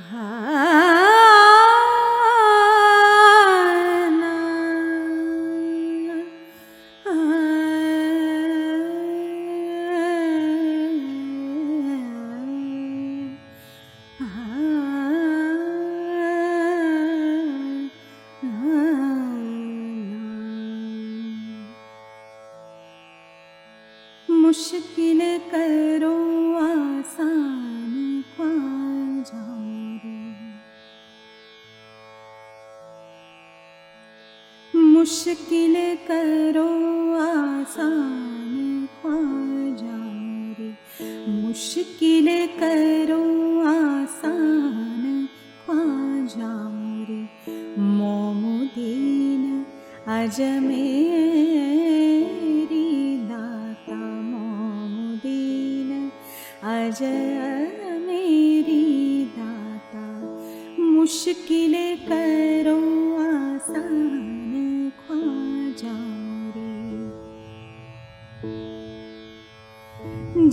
Ah. मुश्किल करो आसान ख्वाजा मुश्किल करो आसान ख्वाजा मोमुदीन अजमेरी दाता मोमुदीन अजमेरी दाता मुश्किल करो आसान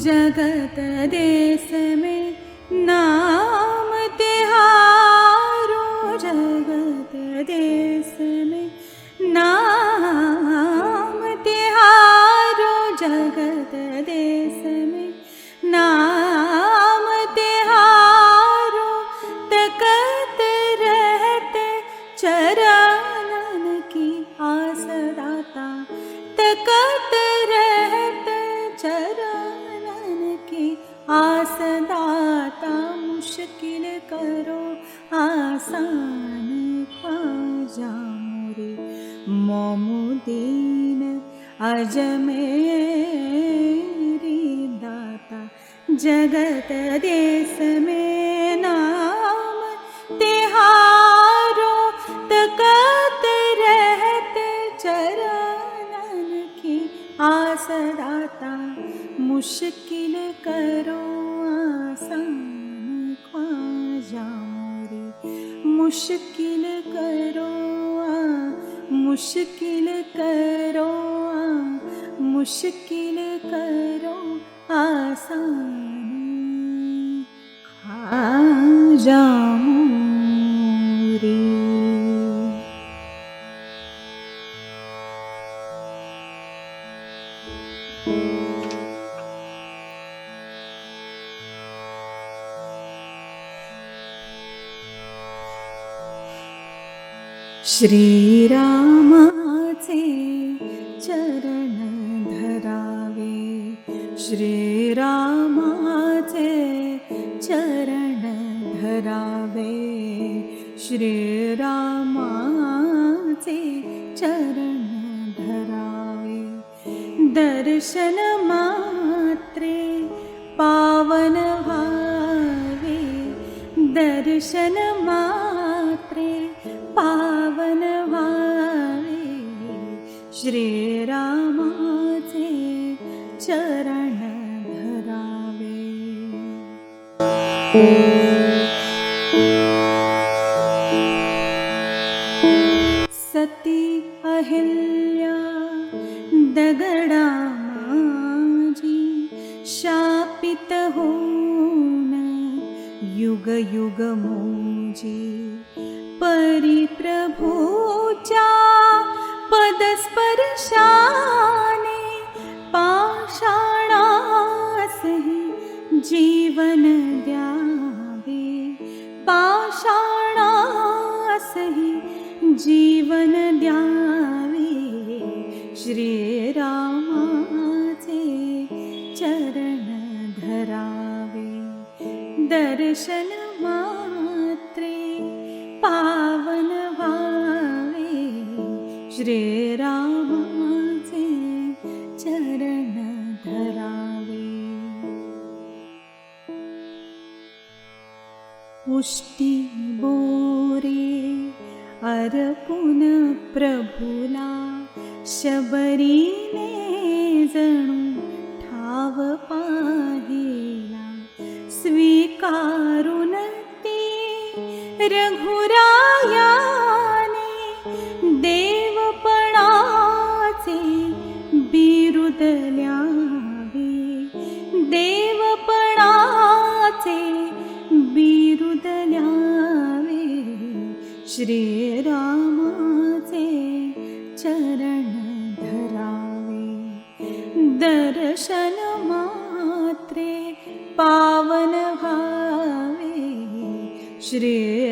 जगत देश में नाम तिहारो जगत देश अजमेरी दाता जगत देश में नाम तिहारो तकत रहते चरणन की आस दाता। मुश्किल करो आसान ख्वाजा मुश्किल करो आ मुश्किल करो मुश्किल करो आसान। ख्वाजा मोरे चरण श्रीरामाचे चरण धरावे. श्रीरामाचे चरण धरावे. दर्शन मात्रे पावन भावे दर्शन मात्रे पावन भावे श्रीरामाचे चरण सती अहिल्या दगडा माझी शापित होऊन युग युग मोजी परिप्रभूच्या पदस्पर्शाने पाषाणासहि जीवन द्यावे पाषाणासहि जीवन द्यावे श्रीरामाचे चरण धरावे। दर्शन मात्रे पावन भावे श्रीरामाचे पुष्टी बोरे अर्पुन प्रभुला शबरीने जणू ठाव पाहिला. स्वीकारुन ती रघु श्रीरामाचे चरण धरावे। दर्शन मात्रे पावन व्हावे श्रीरामाचे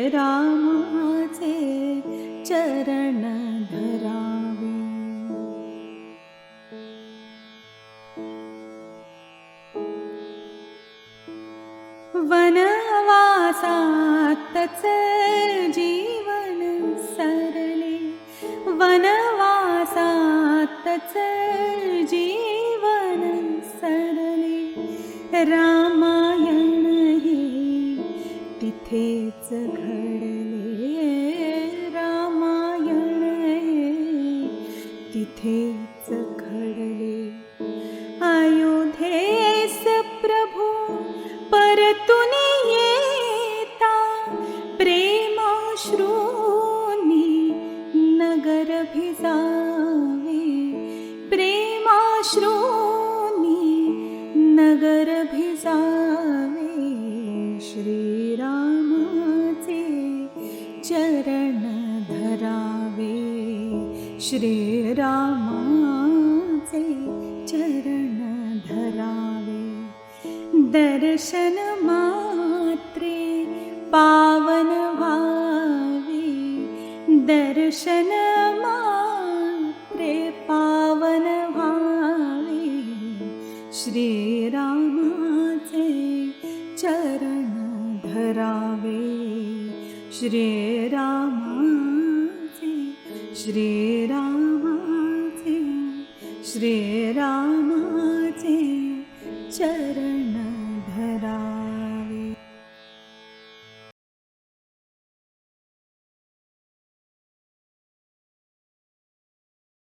चरण धरावे। वनवासातच सरले वनवासातच जीवन सरले. रामायण हे तिथेच चरण धरावे दर्शन मात्रे पावन व्हावे दर्शन मात्रे पावन व्हावे श्रीरामाचे चरण धरावे श्रीरामाचे श्री श्रीरामाचे चरण